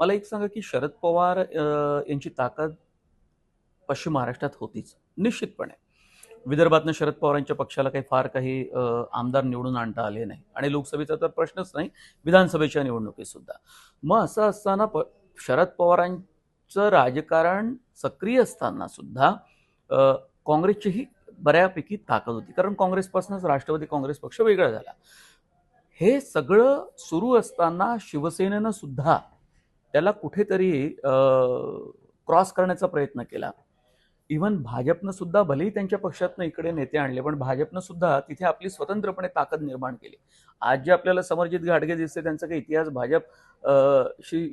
मला एक सांगा की शरद पवार यांची ताकद पश्चिम महाराष्ट्रात होतीच निश्चितपणे. विदर्भातनं शरद पवारांच्या पक्षाला काही फार काही आमदार निवडून आणता आले नाही. आणि लोकसभेचा तर प्रश्नच नाही विधानसभेच्या निवडणुकीत सुद्धा मग असं असताना प शरद पवारांचं राजकारण सक्रिय असताना सुद्धा काँग्रेसचीही बऱ्यापैकी ताकद होती. कारण काँग्रेसपासूनच राष्ट्रवादी काँग्रेस पक्ष वेगळा झाला. हे सगळं सुरू असताना शिवसेनेनं सुद्धा त्याला कुठेतरी क्रॉस करण्याचा प्रयत्न केला. इव्हन भाजपनं सुद्धा भलेही त्यांच्या पक्षातनं इकडे नेते आणले पण भाजपनं सुद्धा तिथे आपली स्वतंत्रपणे ताकद निर्माण केली. आज जे आपल्याला समरजित घाटगे दिसते त्यांचा काही इतिहास भाजप शी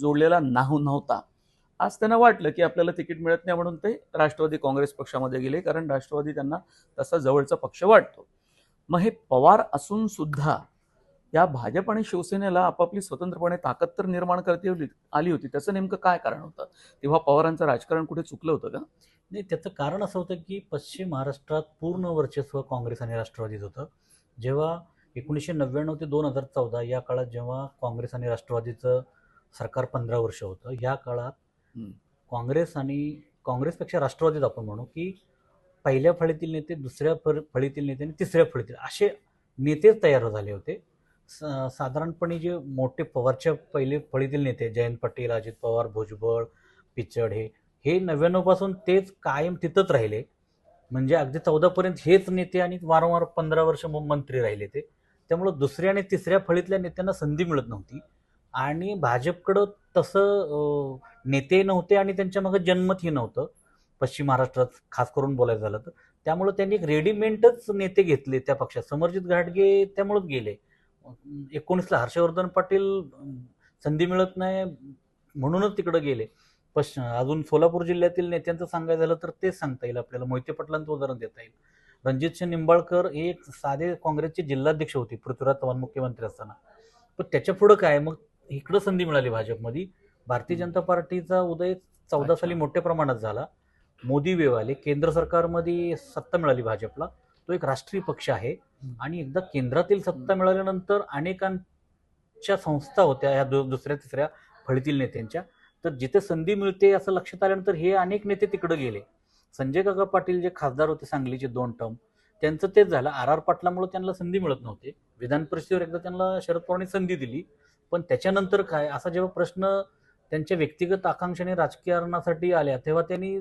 जोडलेला नाहू नव्हता. आज त्यांना वाटलं की आपल्याला तिकीट मिळत नाही म्हणून ते राष्ट्रवादी काँग्रेस पक्षामध्ये गेले कारण राष्ट्रवादी त्यांना तसा जवळचा पक्ष वाटतो. मग हे पवार असून सुद्धा या भाजप आणि शिवसेनेला आपापली स्वतंत्रपणे ताकद तर निर्माण करता आली- आली होती. त्याचं नेमकं काय कारण होतं? तेव्हा पवारांचं राजकारण कुठे चुकलं होतं का? नाही त्याचं कारण असं होतं की पश्चिम महाराष्ट्रात पूर्ण वर्चस्व काँग्रेस आणि राष्ट्रवादीत होतं. जेव्हा एकोणीसशे नव्याण्णव ते दोन हजार चौदा या काळात जेव्हा काँग्रेस आणि राष्ट्रवादीचं सरकार पंधरा वर्ष होतं या काळात. काँग्रेस आणि काँग्रेसपेक्षा राष्ट्रवादीत आपण म्हणू की पहिल्या फळीतील नेते दुसऱ्या फळ- फळीतील नेते आणि तिसऱ्या फळीतील असे नेतेच तयार झाले होते. साधारणपणे जे मोठे पवारच्या पहिले फळीतील नेते जयंत पाटील अजित पवार भुजबळ पिचड हे हे नव्याण्णवपासून तेच कायम तिथंच राहिले. म्हणजे अगदी चौदापर्यंत हेच नेते आणि वारंवार पंधरा वर्ष म- मंत्री राहिले ते. त्यामुळं दुसऱ्या आणि तिसऱ्या फळीतल्या नेत्यांना संधी मिळत नव्हती. आणि भाजपकडं तसं नेते नव्हते आणि त्यांच्या मागं जन्मतही नव्हतं. पश्चिम महाराष्ट्रात खास करून बोलायचं झालं तर. त्यामुळं त्यांनी एक रेडिमेंटच नेते घेतले त्या पक्षात. समरजित घाटगे त्यामुळंच गेले. एकोणीसला हर्षवर्धन पाटील संधी मिळत नाही म्हणूनच तिकडं गेले. पश्चिम अजून सोलापूर जिल्ह्यातील नेत्यांचं सांगायचं झालं तर तेच सांगता येईल आपल्याला. मोहिते पाटलांचं उदाहरण देता येईल. रणजितसिंह निंबाळकर हे एक साधे काँग्रेसचे जिल्हाध्यक्ष होते पृथ्वीराज चव्हाण मुख्यमंत्री असताना. पण त्याच्या पुढं काय? मग इकडं संधी मिळाली भाजपमध्ये. भारतीय जनता पार्टीचा उदय चौदा साली. मोठ्या प्रमाणात झाला. मोदी वेव आले. केंद्र सरकारमध्ये सत्ता मिळाली भाजपला. तो एक राष्ट्रीय पक्ष आहे. आणि एकदा केंद्रातील सत्ता मिळाल्यानंतर अनेकांच्या संस्था होत्या दु- दुसऱ्या तिसऱ्या फळीतील नेत्यांच्या. तर जिथे संधी मिळते असं लक्षात आल्यानंतर हे अनेक नेते तिकडे गेले. संजय काका पाटील जे खासदार होते सांगलीचे दोन टर्म त्यांचं तेच झालं. आर आर पाटलामुळे त्यांना संधी मिळत नव्हते. विधान परिषदेवर एकदा त्यांना शरद पवारांनी संधी दिली. पण त्याच्यानंतर काय? असा जेव्हा प्रश्न त्यांच्या व्यक्तिगत आकांक्षाने राजकारणासाठी आल्या तेव्हा त्यांनी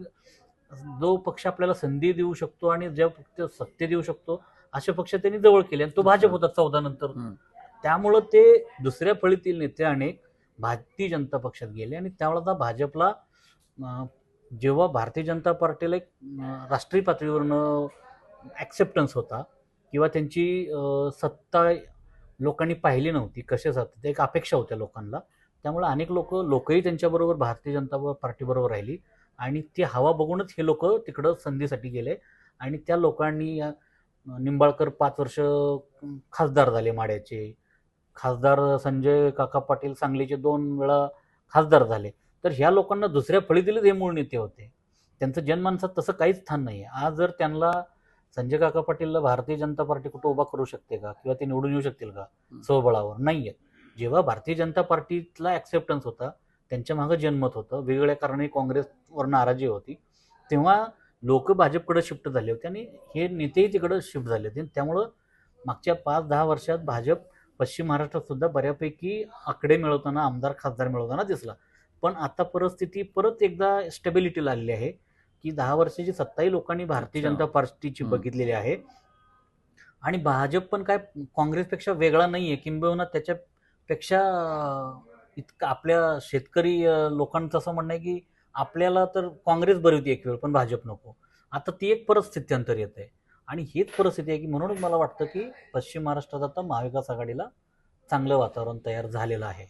जो पक्ष आपल्याला संधी देऊ शकतो आणि ज्या पक्ष सत्य देऊ शकतो अशा पक्ष त्यांनी जवळ केले आणि तो भाजप होता चौदा नंतर. त्यामुळं ते दुसऱ्या फळीतील नेते अनेक भारतीय जनता पक्षात गेले आणि त्यावेळेला भाजपला जेव्हा भारतीय जनता पार्टीला एक राष्ट्रीय पातळीवरनं ॲक्सेप्टन्स होता किंवा त्यांची सत्ता लोकांनी पाहिली नव्हती कशासाठी ते एक अपेक्षा होत्या लोकांना. त्यामुळे अनेक लोक लोकही त्यांच्याबरोबर भारतीय जनता पार्टीबरोबर राहिली. आणि ती हवा बघूनच हे लोक तिकडं संधीसाठी गेले. आणि त्या लोकांनी निंबाळकर पाच वर्ष खासदार झाले माड्याचे. खासदार संजय काका पाटील सांगलीचे दोन वेळा खासदार झाले. तर ह्या लोकांना दुसऱ्या फळीतीलच हे मूळ नेते होते. त्यांचं जनमानसात तसं काहीच स्थान नाही आहे आज जर त्यांना संजय काका पाटीलला भारतीय जनता पार्टी कुठं उभा करू शकते का? किंवा ते निवडून येऊ शकतील का? स्वबळावर नाही आहेत जेव्हा भारतीय जनता पार्टीतला ॲक्सेप्टन्स होता त्यांच्या मागं जनमत होतं. वेगवेगळ्या कारणे काँग्रेसवर नाराजी होती. तेव्हा लोक भाजपकडे शिफ्ट झाले होते आणि हे नेतेही तिकडं शिफ्ट झाले होते. त्यामुळं मागच्या पाच दहा वर्षात भाजप पश्चिम महाराष्ट्रात सुद्धा बऱ्यापैकी आकडे मिळवताना आमदार खासदार मिळवताना दिसला. पण आता परिस्थिती परत एकदा स्टेबिलिटीला आलेली आहे की दहा वर्षाची सत्ताही लोकांनी भारतीय. जनता पार्टीची. बघितलेली आहे. आणि भाजप पण काय काँग्रेसपेक्षा वेगळा नाहीये. किंबहुना त्याच्यापेक्षा इतकं आपल्या शेतकरी लोकांचं असं म्हणणं आहे की आपल्याला तर काँग्रेस बरी होती एक वेळ पण भाजप नको. आता ती एक परत स्थित्यंतर येत आहे. आणि हीच परिस्थिती आहे की म्हणूनच मला वाटतं की पश्चिम महाराष्ट्रात आता महाविकास आघाडीला चांगलं वातावरण तयार झालेलं आहे.